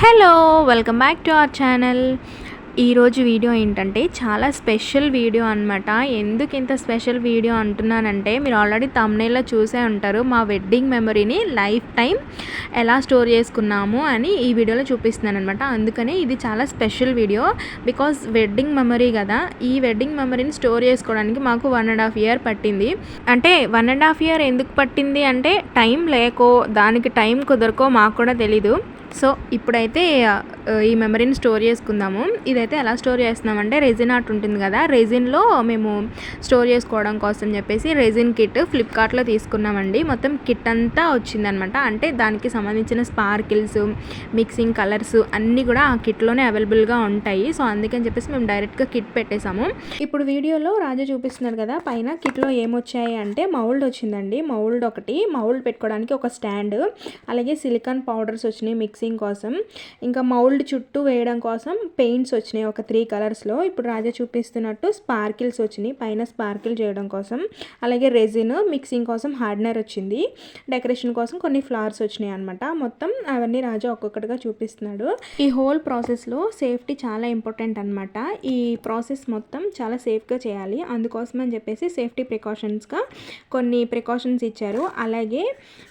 Hello welcome back to our channel. ఈరోజు video ఏంటంటే చాలా స్పెషల్ వీడియో అనమాట ఎందుకు ఇంత స్పెషల్ వీడియో అంటున్నానంటే మీరు ఆల్రెడీ తమ్నేలో చూసే ఉంటారు. మా వెడ్డింగ్ మెమరీని లైఫ్ టైం ఎలా స్టోర్ చేసుకున్నాము అని ఈ వీడియోలో చూపిస్తున్నాను అనమాట అందుకనే ఇది చాలా special video. Because wedding memory కదా ఈ వెడ్డింగ్ మెమరీని స్టోర్ చేసుకోవడానికి మాకు వన్ అండ్ హాఫ్ ఇయర్ పట్టింది. అంటే వన్ అండ్ హాఫ్ ఇయర్ ఎందుకు పట్టింది అంటే టైం లేకో దానికి టైం కుదరకో మాకు కూడా తెలీదు. సో ఇప్పుడైతే ఈ మెమరీని స్టోర్ చేసుకుందాము. ఇదైతే ఎలా స్టోర్ చేస్తున్నామంటే రెజిన్ ఆర్ట్ ఉంటుంది కదా రెజిన్లో మేము స్టోర్ చేసుకోవడం కోసం చెప్పేసి రెజిన్ కిట్ ఫ్లిప్కార్ట్లో తీసుకున్నామండి. మొత్తం కిట్ అంతా వచ్చిందనమాట. అంటే దానికి సంబంధించిన స్పార్కిల్స్ మిక్సింగ్ కలర్స్ అన్నీ కూడా ఆ కిట్లోనే అవైలబుల్గా ఉంటాయి. సో అందుకని చెప్పేసి మేము డైరెక్ట్గా కిట్ పెట్టేసాము ఇప్పుడు వీడియోలో రాజు చూపిస్తున్నారు కదా పైన కిట్లో ఏమొచ్చాయి అంటే మౌల్డ్ వచ్చిందండి. మౌల్డ్ ఒకటి మౌల్డ్ పెట్టుకోవడానికి ఒక స్టాండ్ అలాగే సిలికాన్ పౌడర్స్ వచ్చినాయి మిక్సింగ్ కోసం. ఇంకా మౌల్డ్ చుట్టూ వేయడం కోసం పెయింట్స్ వచ్చినాయి ఒక త్రీ కలర్స్లో ఇప్పుడు రాజా చూపిస్తున్నట్టు స్పార్కిల్స్ వచ్చినాయి పైన స్పార్కిల్ చేయడం కోసం. అలాగే రెజిన్ మిక్సింగ్ కోసం హార్డ్నర్ వచ్చింది. డెకరేషన్ కోసం కొన్ని ఫ్లవర్స్ వచ్చినాయి అనమాట మొత్తం అవన్నీ రాజా ఒక్కొక్కటిగా చూపిస్తున్నాడు. ఈ హోల్ ప్రాసెస్లో సేఫ్టీ చాలా ఇంపార్టెంట్ అనమాట ఈ ప్రాసెస్ మొత్తం చాలా సేఫ్గా చేయాలి. అందుకోసం అని చెప్పేసి సేఫ్టీ ప్రికాషన్స్గా కొన్ని ప్రికాషన్స్ ఇచ్చారు. అలాగే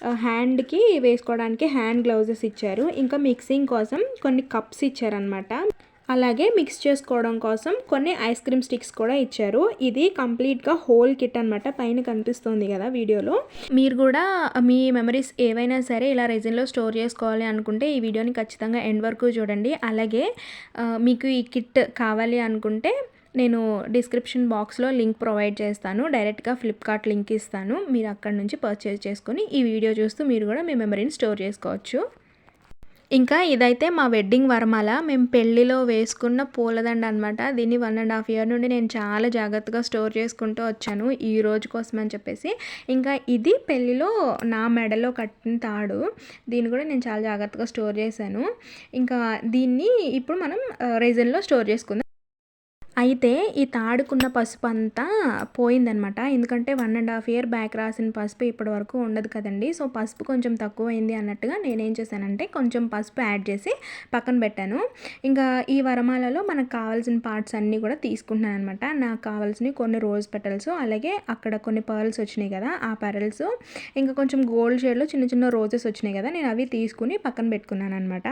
uh, హ్యాండ్కి వేసుకోవడానికి హ్యాండ్ గ్లౌజెస్ ఇచ్చారు. ఇంకా మిక్సింగ్ కోసం కొన్ని కప్స్ ఇచ్చారనమాట అలాగే మిక్స్ చేసుకోవడం కోసం కొన్ని ఐస్ క్రీమ్ స్టిక్స్ కూడా ఇచ్చారు. ఇది కంప్లీట్గా హోల్ కిట్ అనమాట పైన కనిపిస్తుంది కదా వీడియోలో. మీరు కూడా మీ మెమరీస్ ఏవైనా సరే ఇలా రెజిన్లో స్టోర్ చేసుకోవాలి అనుకుంటే ఈ వీడియోని ఖచ్చితంగా ఎండ్ వరకు చూడండి. అలాగే మీకు ఈ కిట్ కావాలి అనుకుంటే నేను డిస్క్రిప్షన్ బాక్స్లో లింక్ ప్రొవైడ్ చేస్తాను. డైరెక్ట్గా ఫ్లిప్కార్ట్ లింక్ ఇస్తాను. మీరు అక్కడ నుంచి పర్చేజ్ చేసుకొని ఈ వీడియో చూస్తూ మీరు కూడా మీ మెమరీని స్టోర్ చేసుకోవచ్చు. ఇంకా ఇదైతే మా వెడ్డింగ్ వరమాల. మేము పెళ్ళిలో వేసుకున్న పూలదండ అనమాట దీన్ని వన్ అండ్ హాఫ్ ఇయర్ నుండి నేను చాలా జాగ్రత్తగా స్టోర్ చేసుకుంటూ వచ్చాను ఈ రోజు కోసం అని చెప్పేసి. ఇంకా ఇది పెళ్ళిలో నా మెడలో కట్టిన తాడు. దీన్ని కూడా నేను చాలా జాగ్రత్తగా స్టోర్ చేశాను. ఇంకా దీన్ని ఇప్పుడు మనం రీజన్లో స్టోర్ చేసుకుందాం. అయితే ఈ తాడుకున్న పసుపు అంతా పోయిందనమాట. ఎందుకంటే one and half year back రాసిన పసుపు ఇప్పటి వరకు ఉండదు కదండి. సో పసుపు కొంచెం తక్కువైంది అన్నట్టుగా నేనేం చేశానంటే కొంచెం పసుపు యాడ్ చేసి పక్కన పెట్టాను. ఇంకా ఈ వరమాలలో మనకు కావాల్సిన పార్ట్స్ అన్నీ కూడా తీసుకుంటున్నాను అనమాట నాకు కావాల్సినవి కొన్ని రోజ్ పెటల్స్ అలాగే అక్కడ కొన్ని పర్ల్స్ వచ్చినాయి కదా ఆ పెరల్స్ ఇంకా కొంచెం గోల్డ్ షేడ్లో చిన్న చిన్న రోజెస్ వచ్చినాయి కదా నేను అవి తీసుకుని పక్కన పెట్టుకున్నాను అనమాట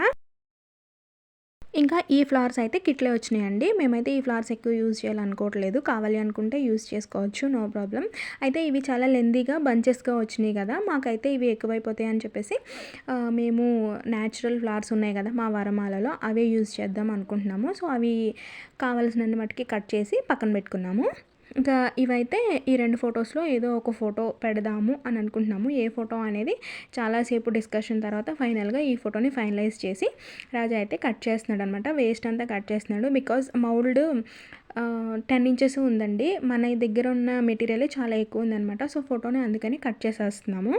ఇంకా ఈ ఫ్లవర్స్ అయితే కిట్లే వచ్చినాయండి. మేమైతే ఈ ఫ్లవర్స్ ఎక్కువ యూజ్ చేయాలనుకోవట్లేదు. కావాలి అనుకుంటే యూజ్ చేసుకోవచ్చు. No problem. అయితే ఇవి చాలా లెందీగా బంచెస్గా వచ్చినాయి కదా. మాకైతే ఇవి ఎక్కువైపోతాయి అని చెప్పేసి మేము న్యాచురల్ ఫ్లవర్స్ ఉన్నాయి కదా మా వరమాలలో అవే యూజ్ చేద్దాం అనుకుంటున్నాము. సో అవి కావాల్సినన్ని మట్టుకి కట్ చేసి పక్కన పెట్టుకున్నాము. ఇంకా ఇవైతే ఈ రెండు ఫొటోస్లో ఏదో ఒక ఫోటో పెడదాము అని అనుకుంటున్నాము. ఏ ఫోటో అనేది చాలాసేపు డిస్కషన్ తర్వాత ఫైనల్గా ఈ ఫోటోని ఫైనలైజ్ చేసి రాజా అయితే కట్ చేస్తున్నాడు అనమాట వేస్ట్ అంతా కట్ చేస్తున్నాడు. బికాజ్ మౌల్డ్ టెన్ ఇంచెస్ ఉందండి. మన దగ్గర ఉన్న మెటీరియలే చాలా ఎక్కువ ఉందన్నమాట సో ఫోటోని అందుకని కట్ చేసేస్తున్నాము.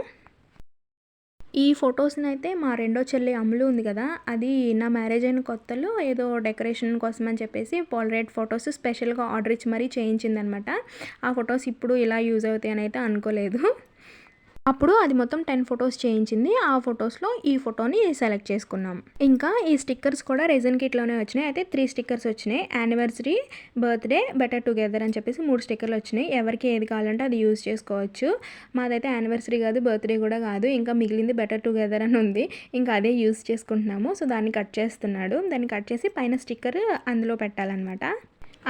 ఈ ఫొటోస్ని అయితే మా రెండో చెల్లి అమ్ములు ఉంది కదా అది నా మ్యారేజ్ అయిన కొత్తలో ఏదో డెకరేషన్ కోసం అని చెప్పేసి పోలరైట్ ఫొటోస్ స్పెషల్గా ఆర్డర్ ఇచ్చి మరీ చేయించిందనమాట. ఆ ఫొటోస్ ఇప్పుడు ఇలా యూజ్ అవుతాయని అయితే అనుకోలేదు. అప్పుడు అది మొత్తం టెన్ ఫొటోస్ చేయించింది. ఆ ఫొటోస్లో ఈ ఫోటోని సెలెక్ట్ చేసుకున్నాం. ఇంకా ఈ స్టిక్కర్స్ కూడా రెజన్ కిట్లోనే వచ్చినాయి. అయితే త్రీ స్టిక్కర్స్ వచ్చినాయి. యానివర్సరీ బర్త్డే బెటర్ టుగెదర్ అని చెప్పేసి మూడు స్టిక్కర్లు వచ్చినాయి. ఎవరికి ఏది కావాలంటే అది యూజ్ చేసుకోవచ్చు. మాదైతే యానివర్సరీ కాదు బర్త్డే కూడా కాదు. ఇంకా మిగిలింది బెటర్ టుగెదర్ అని ఉంది. ఇంకా అదే యూజ్ చేసుకుంటున్నాము. సో దాన్ని కట్ చేస్తున్నాడు. దాన్ని కట్ చేసి పైన స్టిక్కర్ అందులో పెట్టాలన్నమాట.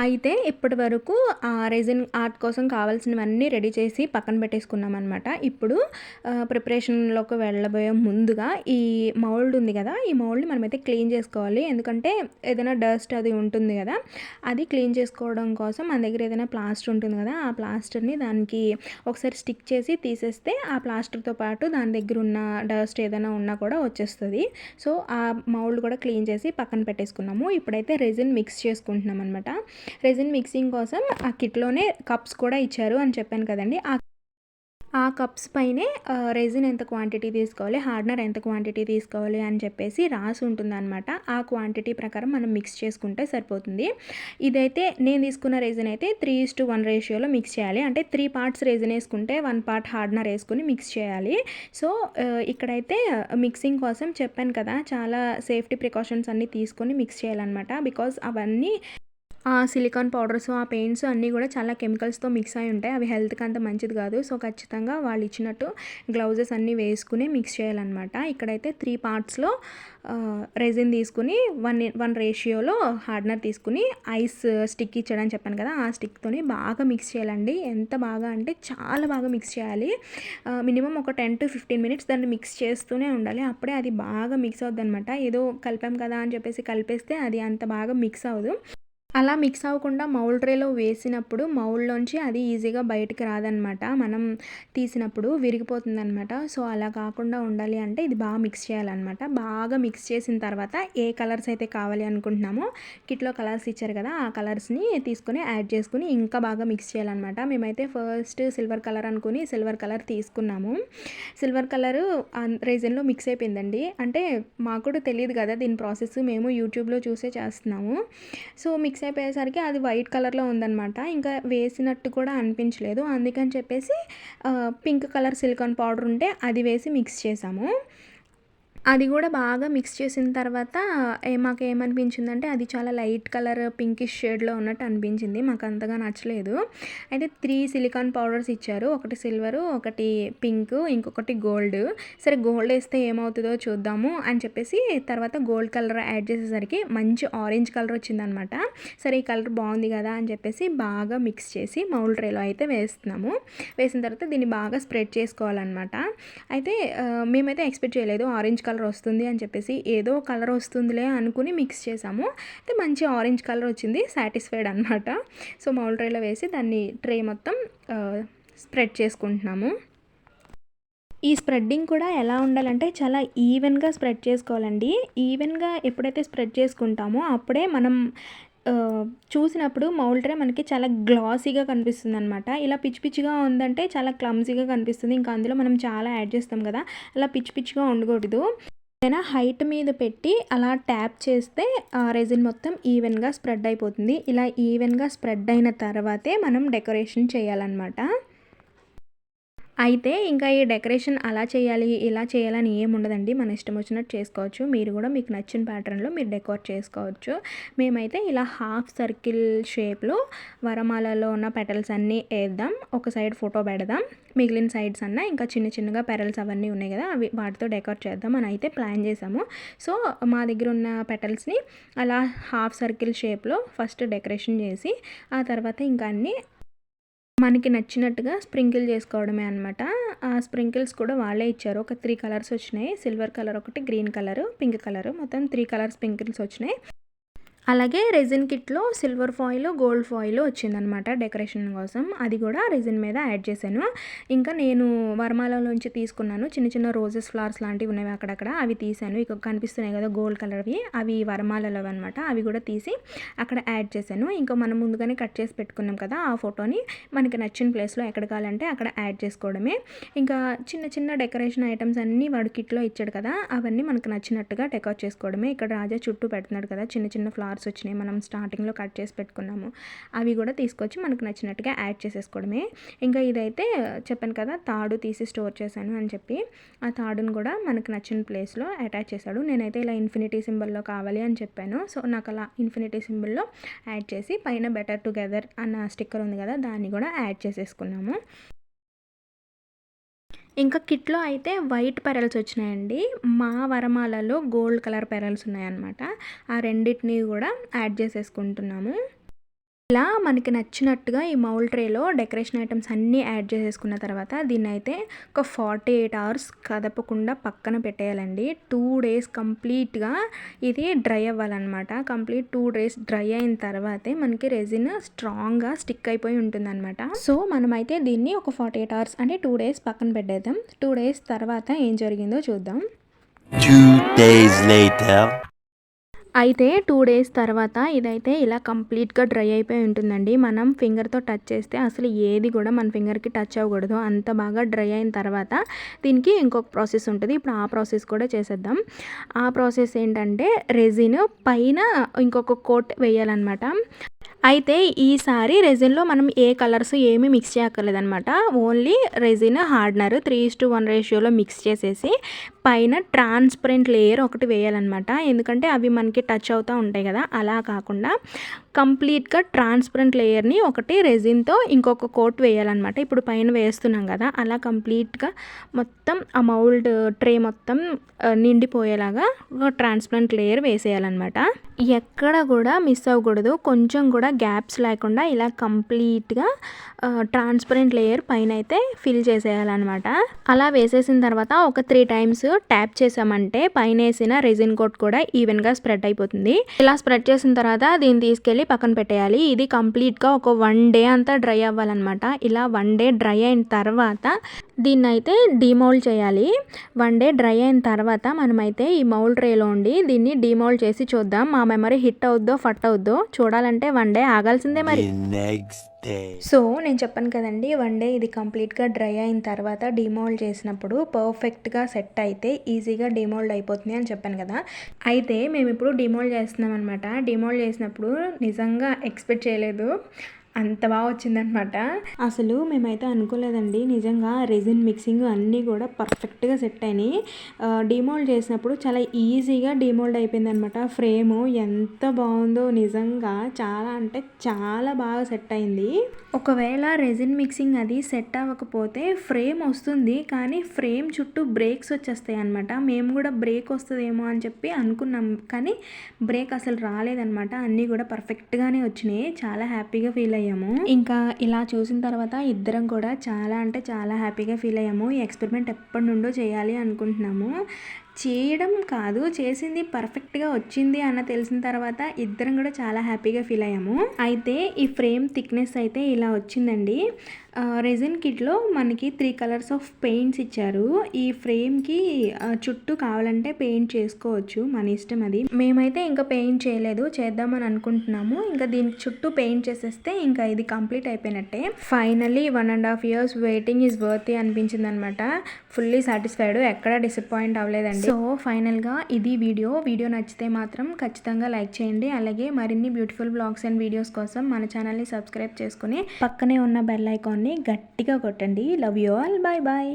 అయితే ఇప్పటి వరకు ఆ రెజిన్ ఆర్ట్ కోసం కావాల్సినవన్నీ రెడీ చేసి పక్కన పెట్టేసుకున్నాం అనమాట ఇప్పుడు ప్రిపరేషన్లోకి వెళ్ళబోయే ముందుగా ఈ మౌల్డ్ ఉంది కదా ఈ మౌల్డ్ని మనమైతే క్లీన్ చేసుకోవాలి. ఎందుకంటే ఏదైనా డస్ట్ అది ఉంటుంది కదా అది క్లీన్ చేసుకోవడం కోసం మన దగ్గర ఏదైనా ప్లాస్టర్ ఉంటుంది కదా ఆ ప్లాస్టర్ని దానికి ఒకసారి స్టిక్ చేసి తీసేస్తే ఆ ప్లాస్టర్తో పాటు దాని దగ్గర ఉన్న డస్ట్ ఏదైనా ఉన్నా కూడా వచ్చేస్తుంది. సో ఆ మౌల్డ్ కూడా క్లీన్ చేసి పక్కన పెట్టేసుకున్నాము. ఇప్పుడైతే రెజిన్ మిక్స్ చేసుకుంటున్నాం అనమాట రెజిన్ మిక్సింగ్ కోసం ఆ కిట్లోనే కప్స్ కూడా ఇచ్చారు అని చెప్పాను కదండి. ఆ ఆ కప్స్ పైనే రెజిన్ ఎంత క్వాంటిటీ తీసుకోవాలి హార్డ్నర్ ఎంత క్వాంటిటీ తీసుకోవాలి అని చెప్పేసి రాసి ఉంటుందన్నమాట. ఆ క్వాంటిటీ ప్రకారం మనం మిక్స్ చేసుకుంటే సరిపోతుంది. ఇదైతే నేను తీసుకున్న రెజిన్ అయితే త్రీ ఇస్ టు వన్ రేషియోలో మిక్స్ చేయాలి. అంటే త్రీ పార్ట్స్ రెజిన్ వేసుకుంటే వన్ పార్ట్ హార్డ్నర్ వేసుకుని మిక్స్ చేయాలి. సో ఇక్కడైతే మిక్సింగ్ కోసం చెప్పాను కదా చాలా సేఫ్టీ ప్రికాషన్స్ అన్నీ తీసుకొని మిక్స్ చేయాలన్నమాట. బికాజ్ అవన్నీ ఆ సిలికాన్ పౌడర్స్ ఆ పెయింట్స్ అన్నీ కూడా చాలా కెమికల్స్తో మిక్స్ అయి ఉంటాయి. అవి హెల్త్కి అంత మంచిది కాదు. సో ఖచ్చితంగా వాళ్ళు ఇచ్చినట్టు గ్లౌజెస్ అన్నీ వేసుకుని మిక్స్ చేయాలన్నమాట. ఇక్కడైతే త్రీ పార్ట్స్లో రెజిన్ తీసుకుని వన్ వన్ రేషియోలో హార్డ్నర్ తీసుకుని ఐస్ స్టిక్ ఇచ్చాడని చెప్పాను కదా ఆ స్టిక్తోని బాగా మిక్స్ చేయాలండి. ఎంత బాగా అంటే చాలా బాగా మిక్స్ చేయాలి. మినిమం ఒక టెన్ టు ఫిఫ్టీన్ మినిట్స్ దాన్ని మిక్స్ చేస్తూనే ఉండాలి. అప్పుడే అది బాగా మిక్స్ అవుద్ది అనమాట ఏదో కలిపాం కదా అని చెప్పేసి కలిపేస్తే అది అంత బాగా మిక్స్ అవ్వదు. అలా మిక్స్ అవ్వకుండా మౌల్ ట్రేలో వేసినప్పుడు మౌల్లోంచి అది ఈజీగా బయటికి రాదనమాట. మనం తీసినప్పుడు విరిగిపోతుంది అనమాట సో అలా కాకుండా ఉండాలి అంటే ఇది బాగా మిక్స్ చేయాలన్నమాట బాగా మిక్స్ చేసిన తర్వాత ఏ కలర్స్ అయితే కావాలి అనుకుంటున్నామో కిట్లో కలర్స్ ఇచ్చారు కదా ఆ కలర్స్ని తీసుకొని యాడ్ చేసుకుని ఇంకా బాగా మిక్స్ చేయాలన్నమాట మేమైతే ఫస్ట్ సిల్వర్ కలర్ అనుకుని సిల్వర్ కలర్ తీసుకున్నాము. సిల్వర్ కలర్ రీజన్లో మిక్స్ అయిపోయిందండి. అంటే మాకు కూడా తెలియదు కదా దీని ప్రాసెస్ మేము యూట్యూబ్లో చూసే చేస్తున్నాము. సో మిక్స్ అయిపోయేసరికి అది వైట్ కలర్లో ఉందన్నమాట. ఇంకా వేసినట్టు కూడా అనిపించలేదు. అందుకని చెప్పేసి పింక్ కలర్ సిలికాన్ పౌడర్ ఉంటే అది వేసి మిక్స్ చేసాము. అది కూడా బాగా మిక్స్ చేసిన తర్వాత మాకు ఏమనిపించిందంటే అది చాలా లైట్ కలర్ పింకిష్ షేడ్లో ఉన్నట్టు అనిపించింది. మాకు అంతగా నచ్చలేదు. అయితే త్రీ సిలికాన్ పౌడర్స్ ఇచ్చారు. ఒకటి సిల్వరు ఒకటి పింక్ ఇంకొకటి గోల్డ్ సరే గోల్డ్ వేస్తే ఏమవుతుందో చూద్దాము అని చెప్పేసి తర్వాత గోల్డ్ కలర్ యాడ్ చేసేసరికి మంచి ఆరెంజ్ కలర్ వచ్చిందనమాట. సరే ఈ కలర్ బాగుంది కదా అని చెప్పేసి బాగా మిక్స్ చేసి మౌల్ ట్రేలో అయితే వేస్తున్నాము. వేసిన తర్వాత దీన్ని బాగా స్ప్రెడ్ చేసుకోవాలన్నమాట. అయితే మేమైతే ఎక్స్పెక్ట్ చేయలేదు ఆరెంజ్ కలర్ కలర్ వస్తుంది అని చెప్పేసి ఏదో కలర్ వస్తుందిలే అనుకుని మిక్స్ చేసాము. అయితే మంచి ఆరెంజ్ కలర్ వచ్చింది సాటిస్ఫైడ్ అనమాట సో మౌల్ ట్రేలో వేసి దాన్ని ట్రే మొత్తం స్ప్రెడ్ చేసుకుంటున్నాము. ఈ స్ప్రెడ్డింగ్ కూడా ఎలా ఉండాలంటే చాలా ఈవెన్గా స్ప్రెడ్ చేసుకోవాలండి. ఈవెన్గా ఎప్పుడైతే స్ప్రెడ్ చేసుకుంటామో అప్పుడే మనం చూసినప్పుడు మౌల్ట్రే మనకి చాలా గ్లాసీగా కనిపిస్తుంది అనమాట ఇలా పిచ్చి పిచ్చిగా ఉందంటే చాలా క్లమ్జీగా కనిపిస్తుంది. ఇంకా అందులో మనం చాలా యాడ్ చేస్తాం కదా అలా పిచ్చి పిచ్చిగా ఉండకూడదు. ఏదైనా హైట్ మీద పెట్టి అలా ట్యాప్ చేస్తే ఆ రెజిన్ మొత్తం ఈవెన్గా స్ప్రెడ్ అయిపోతుంది. ఇలా ఈవెన్గా స్ప్రెడ్ అయిన తర్వాతే మనం డెకరేషన్ చేయాలన్నమాట. అయితే ఇంకా ఈ డెకరేషన్ అలా చేయాలి ఇలా చేయాలని ఏం ఉండదండి. మన ఇష్టం వచ్చినట్టు చేసుకోవచ్చు. మీరు కూడా మీకు నచ్చిన ప్యాటర్న్లో మీరు డెకోర్ చేసుకోవచ్చు. మేమైతే ఇలా హాఫ్ సర్కిల్ షేప్లో వరమాలలో ఉన్న పెటల్స్ అన్నీ వేద్దాం. ఒక సైడ్ ఫోటో పెడదాం. మిగిలిన సైడ్స్ అన్న ఇంకా చిన్న చిన్నగా పెరల్స్ అవన్నీ ఉన్నాయి కదా అవి వాటితో డెకోర్ చేద్దాం అని అయితే ప్లాన్ చేసాము సో మా దగ్గర ఉన్న పెటల్స్ని అలా హాఫ్ సర్కిల్ షేప్లో ఫస్ట్ డెకరేషన్ చేసి ఆ తర్వాత ఇంకా అన్నీ మనకి నచ్చినట్టుగా స్ప్రింకిల్ చేసుకోవడమే అనమాట ఆ స్ప్రింకిల్స్ కూడా వాళ్ళే ఇచ్చారు. ఒక త్రీ కలర్స్ వచ్చినాయి. సిల్వర్ కలర్ ఒకటి గ్రీన్ కలర్ పింక్ కలర్. మొత్తం త్రీ కలర్ స్ప్రింకిల్స్ వచ్చినాయి. అలాగే రెజిన్ కిట్లో సిల్వర్ ఫాయిల్ గోల్డ్ ఫాయిల్ వచ్చిందనమాట డెకరేషన్ కోసం. అది కూడా రెజిన్ మీద యాడ్ చేశాను. ఇంకా నేను నుంచి తీసుకున్నాను. చిన్న చిన్న రోజెస్ ఫ్లవర్స్ లాంటివి ఉన్నాయి అక్కడక్కడ. అవి తీసాను ఇక కనిపిస్తున్నాయి కదా గోల్డ్ కలర్వి అవి వర్మాలలో అనమాట అవి కూడా తీసి అక్కడ యాడ్ చేశాను. ఇంకా మనం ముందుగానే కట్ చేసి పెట్టుకున్నాం కదా ఆ ఫోటోని మనకి నచ్చిన ప్లేస్లో ఎక్కడ కావాలంటే అక్కడ యాడ్ చేసుకోవడమే. ఇంకా చిన్న చిన్న డెకరేషన్ ఐటమ్స్ అన్నీ వాడు కిట్లో ఇచ్చాడు కదా అవన్నీ మనకు నచ్చినట్టుగా డెకరేట్ చేసుకోవడమే. ఇక్కడ రాజా చుట్టూ పెడుతున్నాడు కదా చిన్న చిన్న ఫ్లవర్స్ ఫ్లవర్స్ వచ్చినాయి. మనం స్టార్టింగ్లో కట్ చేసి పెట్టుకున్నాము. అవి కూడా తీసుకొచ్చి మనకు నచ్చినట్టుగా యాడ్ చేసేసుకోవడమే. ఇంకా ఇదైతే చెప్పాను కదా తాడు తీసి స్టోర్ చేశాను అని చెప్పి. ఆ తాడును కూడా మనకు నచ్చిన ప్లేస్లో అటాచ్ చేశాడు. నేనైతే ఇలా ఇన్ఫినిటీ సింబల్లో కావాలి అని చెప్పాను. సో నాకు అలా ఇన్ఫినిటీ సింబల్లో యాడ్ చేసి పైన బెటర్ టుగెదర్ అన్న స్టిక్కర్ ఉంది కదా దాన్ని కూడా యాడ్ చేసేసుకున్నాము. ఇంకా కిట్లో అయితే వైట్ పెరల్స్ వచ్చినాయండి. మా వరమాలలో గోల్డ్ కలర్ పెరల్స్ ఉన్నాయన్నమాట. ఆ రెండింటిని కూడా యాడ్ చేసేసుకుంటున్నాము. ఇలా మనకి నచ్చినట్టుగా ఈ మౌల్ ట్రేలో డెకరేషన్ ఐటమ్స్ అన్నీ యాడ్ చేసేసుకున్న తర్వాత దీన్ని అయితే ఒక ఫార్టీ ఎయిట్ అవర్స్ కదపకుండా పక్కన పెట్టేయాలండి. టూ డేస్ కంప్లీట్గా ఇది డ్రై అవ్వాలన్నమాట. కంప్లీట్ టూ డేస్ డ్రై అయిన తర్వాతే మనకి రెజిన్ స్ట్రాంగ్గా స్టిక్ అయిపోయి ఉంటుందన్నమాట. సో మనమైతే దీన్ని ఒక ఫార్టీ ఎయిట్ అవర్స్ అంటే టూ డేస్ పక్కన పెట్టేద్దాం. టూ డేస్ తర్వాత ఏం జరిగిందో చూద్దాం. Two days later. అయితే టూ డేస్ తర్వాత ఇదైతే ఇలా కంప్లీట్గా డ్రై అయిపోయి ఉంటుందండి. మనం ఫింగర్తో టచ్ చేస్తే అసలు ఏది కూడా మన ఫింగర్కి టచ్ అవ్వకూడదు. అంత బాగా డ్రై అయిన తర్వాత దీనికి ఇంకొక ప్రాసెస్ ఉంటుంది. ఇప్పుడు ఆ ప్రాసెస్ కూడా చేసేద్దాం. ఆ ప్రాసెస్ ఏంటంటే రెజిన్ పైన ఇంకొక కోట్ వేయాలన్నమాట. అయితే ఈసారి రెజిన్లో మనం ఏ కలర్స్ ఏమీ mix చేయక్కర్లేదనమాట only resin hardener three is to one రేషియోలో మిక్స్ చేసేసి పైన ట్రాన్స్పరెంట్ లేయర్ ఒకటి వేయాలన్నమాట. ఎందుకంటే అవి మనకి టచ్ అవుతూ ఉంటాయి కదా. అలా కాకుండా కంప్లీట్గా ట్రాన్స్పరెంట్ లేయర్ని ఒకటి రెజిన్తో ఇంకొక కోట్ వేయాలన్నమాట. ఇప్పుడు పైన వేస్తున్నాం కదా అలా కంప్లీట్గా మొత్తం ఆ మౌల్డ్ ట్రే మొత్తం నిండిపోయేలాగా ఒక ట్రాన్స్పరెంట్ లేయర్ వేసేయాలన్నమాట. ఎక్కడ కూడా మిస్ అవ్వకూడదు. కొంచెం కూడా గ్యాప్స్ లేకుండా ఇలా కంప్లీట్గా ట్రాన్స్పరెంట్ లేయర్ పైన అయితే ఫిల్ చేసేయాలన్నమాట. అలా వేసేసిన తర్వాత ఒక త్రీ టైమ్స్ ట్యాప్ చేసామంటే పైన వేసిన రెజిన్ కోట్ కూడా ఈవెన్గా స్ప్రెడ్ అయిపోతుంది. ఇలా స్ప్రెడ్ చేసిన తర్వాత దీన్ని తీసుకెళ్ళి పక్కన పెట్టేయాలి. ఇది కంప్లీట్గా ఒక వన్ డే అంతా డ్రై అవ్వాలన్నమాట. ఇలా వన్ డే డ్రై అయిన తర్వాత దీన్ని అయితే డిమౌల్డ్ చేయాలి. వన్ డే డ్రై అయిన తర్వాత మనమైతే ఈ మౌల్డ్ ట్రేలో ఉండి దీన్ని డిమౌల్డ్ చేసి చూద్దాం. మా మెమరీ హిట్ అవుద్దో ఫట్ అవుద్దో? చూడాలంటే వన్ డే ఆగాల్సిందే మరి. సో నేను చెప్పాను కదండి వన్ డే ఇది కంప్లీట్గా డ్రై అయిన తర్వాత డిమోల్డ్ చేసినప్పుడు పర్ఫెక్ట్గా సెట్ అయితే ఈజీగా డిమోల్డ్ అయిపోతుంది అని చెప్పాను కదా. అయితే మేము ఇప్పుడు డిమోల్డ్ చేస్తున్నాం అనమాట డిమోల్డ్ చేసినప్పుడు నిజంగా ఎక్స్పెక్ట్ చేయలేదు. అంత బాగా వచ్చిందనమాట. అసలు మేమైతే అనుకోలేదండి. నిజంగా రెజిన్ మిక్సింగ్ అన్నీ కూడా పర్ఫెక్ట్గా సెట్ అయినాయి. డిమోల్డ్ చేసినప్పుడు చాలా ఈజీగా డిమోల్డ్ అయిపోయింది అనమాట ఫ్రేము ఎంత బాగుందో నిజంగా చాలా అంటే చాలా బాగా సెట్ అయింది. ఒకవేళ రెజిన్ మిక్సింగ్ అది సెట్ అవ్వకపోతే ఫ్రేమ్ వస్తుంది కానీ ఫ్రేమ్ చుట్టూ బ్రేక్స్ వచ్చేస్తాయి అనమాట మేము కూడా బ్రేక్ వస్తుందేమో అని చెప్పి అనుకున్నాం కానీ బ్రేక్ అసలు రాలేదనమాట అన్నీ కూడా పర్ఫెక్ట్గానే వచ్చినాయి. చాలా హ్యాపీగా ఫీల్ అయ్యాము ఇంకా ఇలా చూసిన తర్వాత ఇద్దరం కూడా చాలా అంటే చాలా హ్యాపీగా ఫీల్ అయ్యాము ఈ ఎక్స్పెరిమెంట్ ఎప్పటి నుండో చేయాలి అనుకుంటున్నాము. చేయడం కాదు చేసింది పర్ఫెక్ట్గా వచ్చింది అన్న తెలిసిన తర్వాత ఇద్దరం కూడా చాలా హ్యాపీగా ఫీల్ అయ్యాము అయితే ఈ ఫ్రేమ్ థిక్నెస్ అయితే ఇలా వచ్చిందండి. రెజిన్ కిట్లో మనకి త్రీ కలర్స్ ఆఫ్ పెయింట్స్ ఇచ్చారు. ఈ ఫ్రేమ్కి చుట్టూ కావాలంటే పెయింట్ చేసుకోవచ్చు. మన ఇష్టం అది. మేమైతే ఇంకా పెయింట్ చేయలేదు. చేద్దామని అనుకుంటున్నాము. ఇంకా దీనికి చుట్టూ పెయింట్ చేసేస్తే ఇంకా ఇది కంప్లీట్ అయిపోయినట్టే. Finally one and half years waiting is worth అనిపించింది అనమాట ఫుల్లీ సాటిస్ఫైడ్ ఎక్కడ డిసప్పాయింట్ అవ్వలేదండి. సో ఫైనల్గా ఇది వీడియో. వీడియో నచ్చితే మాత్రం ఖచ్చితంగా లైక్ చేయండి. అలాగే మరిన్ని బ్యూటిఫుల్ బ్లాగ్స్ అండ్ వీడియోస్ కోసం మన ఛానల్ని సబ్స్క్రైబ్ చేసుకుని పక్కనే ఉన్న బెల్ ఐకాన్ గట్టిగా కొట్టండి. Love you all bye bye